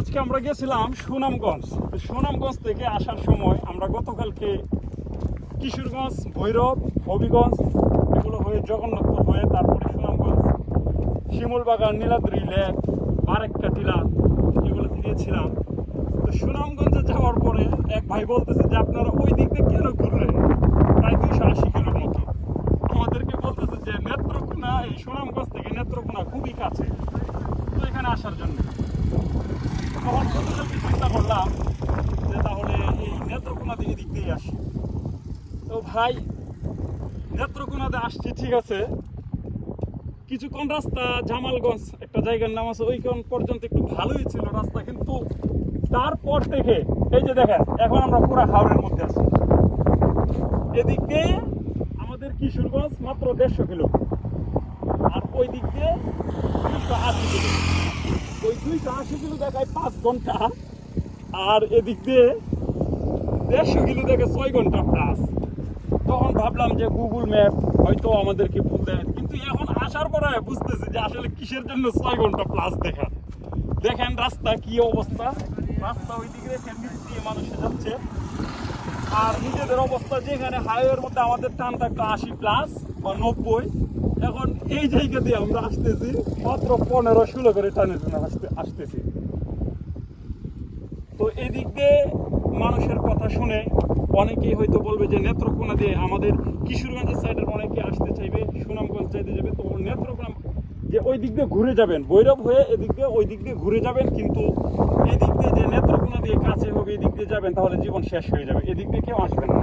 আজকে আমরা গেছিলাম সুনামগঞ্জ। সুনামগঞ্জ থেকে আসার সময় আমরা গতকালকে কিশোরগঞ্জ, ভৈরব, হবিগঞ্জ এগুলো হয়ে জগন্নাথপুর হয়ে তারপরে সুনামগঞ্জ, শিমুলবাগান, নীলাদ্রি, লেক আরেকটা টিলা এগুলো গিয়েছিলাম তো সুনামগঞ্জে যাওয়ার পরে এক ভাই বলতেছে যে, আপনারা ওই দিক দিয়ে কেন ঘুরলেন? প্রায় দুইশো আশি মতো। আমাদেরকে বলতেছে যে, নেত্রকোনা, এই সুনামগঞ্জ থেকে নেত্রকোনা খুবই কাছে। তো এখানে আসার জন্য। তখন চিন্তা করলাম যে তাহলে এই নেত্রকোনা দিয়ে দিক আসি। তো ভাই, নেত্রকোনাতে আসছি, ঠিক আছে। কিছুক্ষণ রাস্তা, জামালগঞ্জ একটা জায়গার নাম আছে, ওইখান পর্যন্ত একটু ভালোই ছিল রাস্তা, কিন্তু তারপর থেকে, এই যে দেখেন, এখন আমরা পুরো হাওড়ের মধ্যে আছি। এদিক আমাদের কিশোরগঞ্জ মাত্র দেড়শো কিলো, আর ওই দিক দিয়ে দুইশো আশি কিলো ওই দুইশো দেখায় পাঁচ ঘণ্টা। আর এদিক দিয়ে দেড়শো কিলো দেখে ছয় ঘণ্টা প্লাস তখন ভাবলাম যে গুগল ম্যাপ হয়তো আমাদেরকে ভুল দেয়। কিন্তু এখন আসার পরে বুঝতেছি যে আসলে কিসের জন্য ছয় ঘণ্টা প্লাস দেখা দেখেন রাস্তা কি অবস্থা। রাস্তা ওই দিকে দিয়ে মানুষে যাচ্ছে। আর নিজেদের অবস্থা যেখানে হাইওয়ের মধ্যে আমাদের টান থাকতো আশি প্লাস বা নব্বই। এখন এই জায়গা দিয়ে আমরা আসতেছি, মাত্র পনেরো ষোলো করে টানে টানে আসতে আসতেছি। তো এদিক দিয়ে মানুষের কথা শুনে অনেকেই হয়তো বলবে যে নেত্রকোনা দিয়ে আমাদের কিশোরগঞ্জের সাইডের অনেকে আসতে চাইবে, সুনামগঞ্জ চাইতে যাবে, তো নেত্রকোনা যে ওই দিক দিয়ে ঘুরে যাবেন, ভৈরব হয়ে এদিক দিয়ে ওই দিক দিয়ে ঘুরে যাবেন, কিন্তু এদিক দিয়ে যে নেত্রকোনা দিয়ে কাছে হবে, এদিক দিয়ে যাবেন, তাহলে জীবন শেষ হয়ে যাবে। এদিক দিয়ে কেউ আসবেন না।